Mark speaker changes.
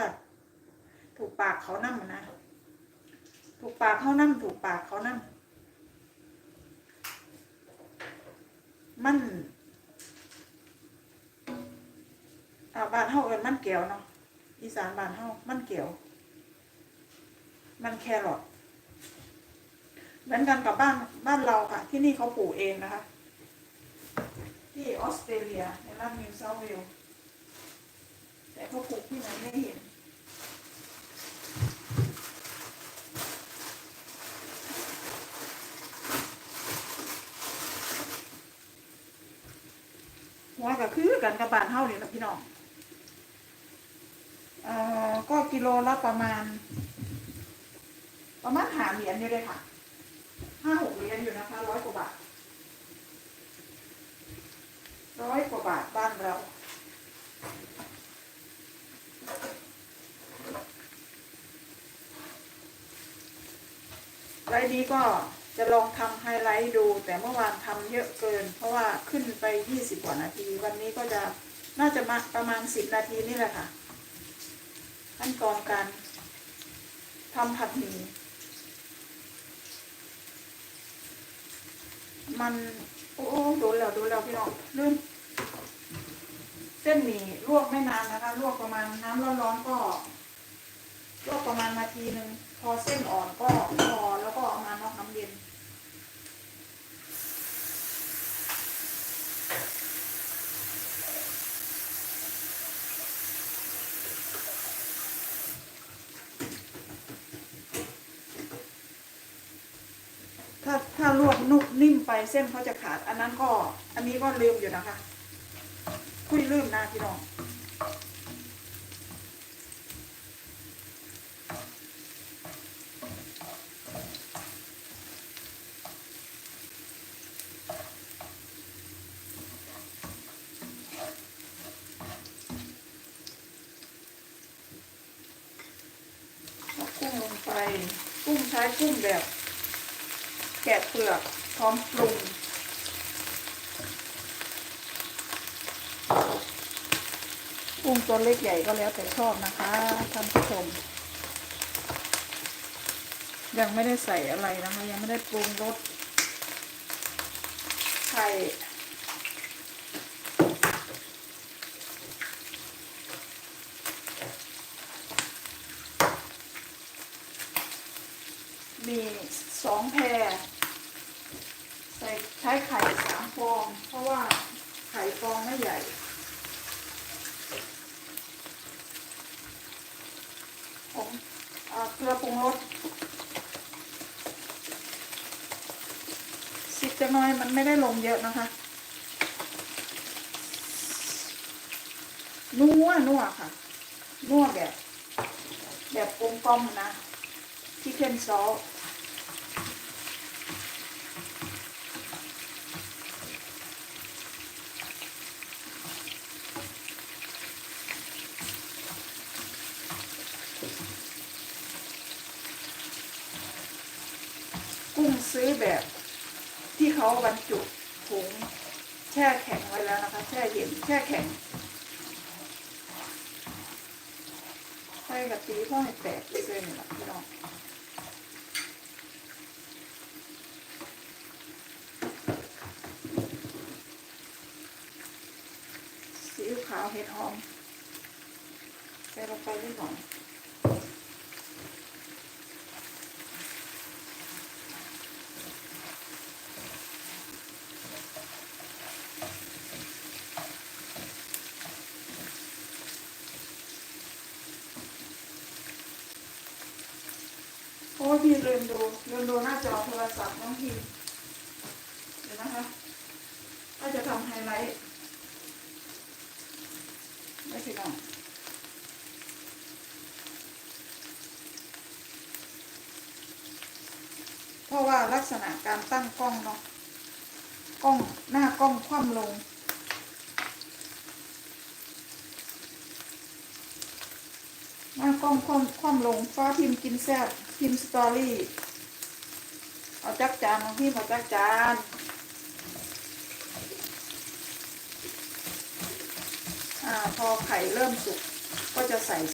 Speaker 1: าติถูกปากเขานั่มนะ ถูกปากเขานั่มถูกปากเขานั่มมันอาบ้านเฮาเอินมันเกียวเนาะอีสานบ้านเฮามันเกียว มันแครอทเหมือนกันกับบ้านบ้านเราค่ะ ที่นี่เขาปลูกเองนะคะ ที่ออสเตรเลียในรัฐนิวเซาท์เวลส์แต่เขาปลูกที่ไหนไม่เห็น หัวก็คือกันกับบานเท่านี่แหละพี่น้องเอ่อก็กิโลละประมาณ ประมาณหาเหรียญอยู่เลยค่ะห้าหกเหรียญอยู่นะคะร้อยกว่าบาทร้อยกว่าบาทบ้านเราไลฟ์นี้ก็ จะลองทำไฮไลท์ดู แต่เมื่อวานทำเยอะเกิน เพราะว่าขึ้นไป 20 กว่านาที วันนี้ก็จะน่าจะมาประมาณ 10 นาทีนี่แหละค่ะ ขั้นตอนการทำผัดหมี่มัน โอ้ดูแล้วดูแล้วพี่น้องลืมเส้นหมี่ลวกไม่นานนะคะ ลวกประมาณน้ำร้อนๆก็ ลวกประมาณนาทีหนึ่งพอเส้นอ่อนก็พอแล้วก็เอามานอกน้ำเย็น ถ้าถ้าลวก นิ่มไปเส้นเขาจะขาด อันนั้นก็ อันนี้ก็ลืมอยู่นะคะ คุยลืมนะพี่น้องกุ้งลงไปกุ้งใช้กุ้งแบบแกะเปลือก พร้อมปรุงกุ้งตัวเล็กใหญ่ก็แล้วแต่ชอบนะคะท่านผู้ชม ยังไม่ได้ใส่อะไรนะคะ ยังไม่ได้ปรุงรสไข่มีสองแพร ใส่ใช้ไข่สามฟอง เพราะว่าไข่ฟองไม่ใหญ่ ผมเกลือปรุงรสสิบจะน้อยมันไม่ได้ลงเยอะนะคะ นัวนัวค่ะ นัวแบบ แบบกลมกลมนะที่เคนซอส กุ้งซื้อแบบที่เขาบรรจุถุงแช่แข็งไว้แล้วนะคะ แช่เย็นแช่แข็งใส่กะทิเพื่อให้แตกเส้นๆนี่แหละพี่น้องซีอิ๊วขาวเห็ดหอมใส่ลงไปนิดหน่อย โอ้พี่ลืมดูลืมดูหน้าจอโทรศัพท์น้องพิมเดี๋ยวนะคะก็จะทำไฮไลท์ไม่สิน้องเพราะว่าลักษณะการตั้งกล้องเนาะกล้องหน้ากล้องคว่ำลงหน้ากล้องคว่ำคว่ำลงฟ้าพิมพ์กินแซ่บ พิมพ์สตอรี่ เอาจักจานน้องพี่เอาจักจานอ่าพอไข่เริ่มสุกก็จะใส่